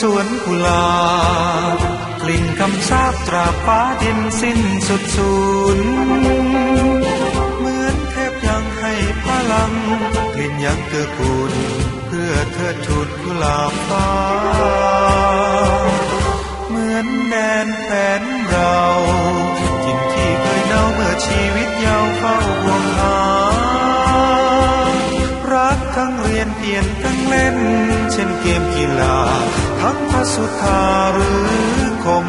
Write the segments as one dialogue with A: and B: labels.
A: สวนกุหลาบกลิ่นคำสาบตราฟ้าดินสิ้นสุดสูญเหมือนเทพยังให้พลังกลิ่นยังเกื้อกูลเพื่อเธอทูดกุหลาบฟ้า เหมือนแดนแผนเราทิ่นที่เคยเน่าเมื่อชีวิต นเปลี่ยนทั้งเล่น เช่นเกมกีฬา ทั้งพระสุธาหรือคม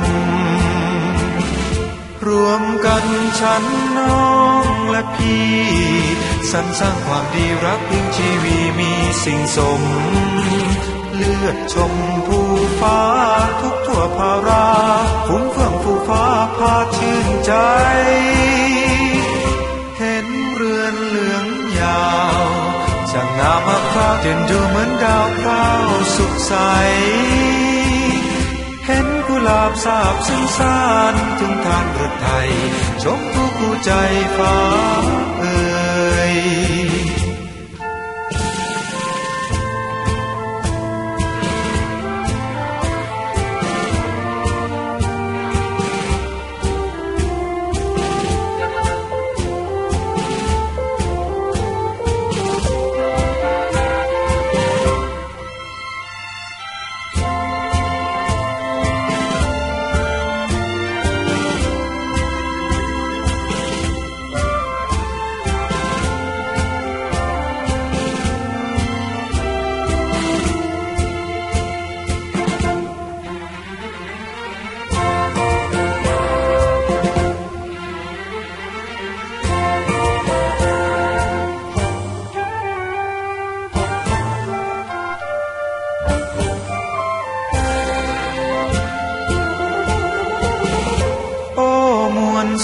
A: รวมกันฉันน้องและพี่สรรสร้างความดีรักยิ่งชีวีมีสิ่งสม เลือดชมภูฟ้าทุกทั่วภาราฟุ้งเฟื่องภูฟ้าพาชื่นใจ เด่นดูเหมือนดาวพร้าวสุขใส เห็นกุหลาบสาบซึ่งสานถึงทางรถไทยชมผู้กู้ใจฟ้า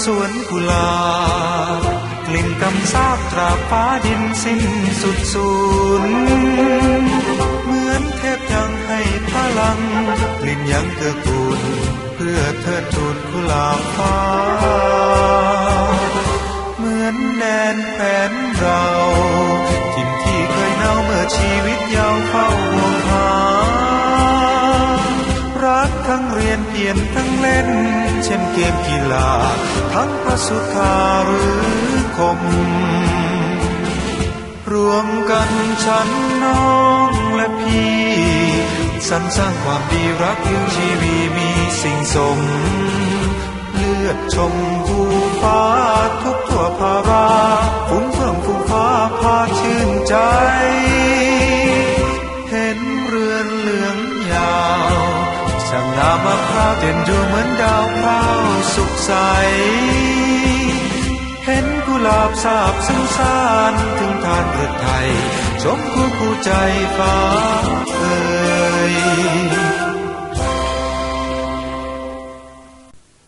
A: สวนกุหลาบกลิ่นกำซาบตราฟ้าดินสิ้นสุดสูญเหมือนเทพยังให้พลังกลิ่นยังเกื้อกูลเพื่อเธอทูลกุหลาบฟ้า เหมือนแดนแผนเรา ทิ่นที่เคยเน่าเมื่อชีวิตยาวเฝ้า ทั้งเรียนเปลี่ยนทั้งเล่น เช่นเกมกีฬา ทั้งพระสุธาหรือคม รวมกันฉันน้องและพี่สรรสร้างความดีรักยิ่งชีวีมีสิ่งสม เลือดชมภูฟ้าทุกทั่วภาราฟุ้งเฟื่องฟูฟ้าพาชื่นใจ เห็นเรือนเหลืองยา ช่างงามมะพร้าวเด่นดูเหมือนดาวพร้าวสุขใส เห็นกุหลาบสาบซึ้งสานถึงทานเรือไทยชมคู่คู่ใจฟ้าเอ่ย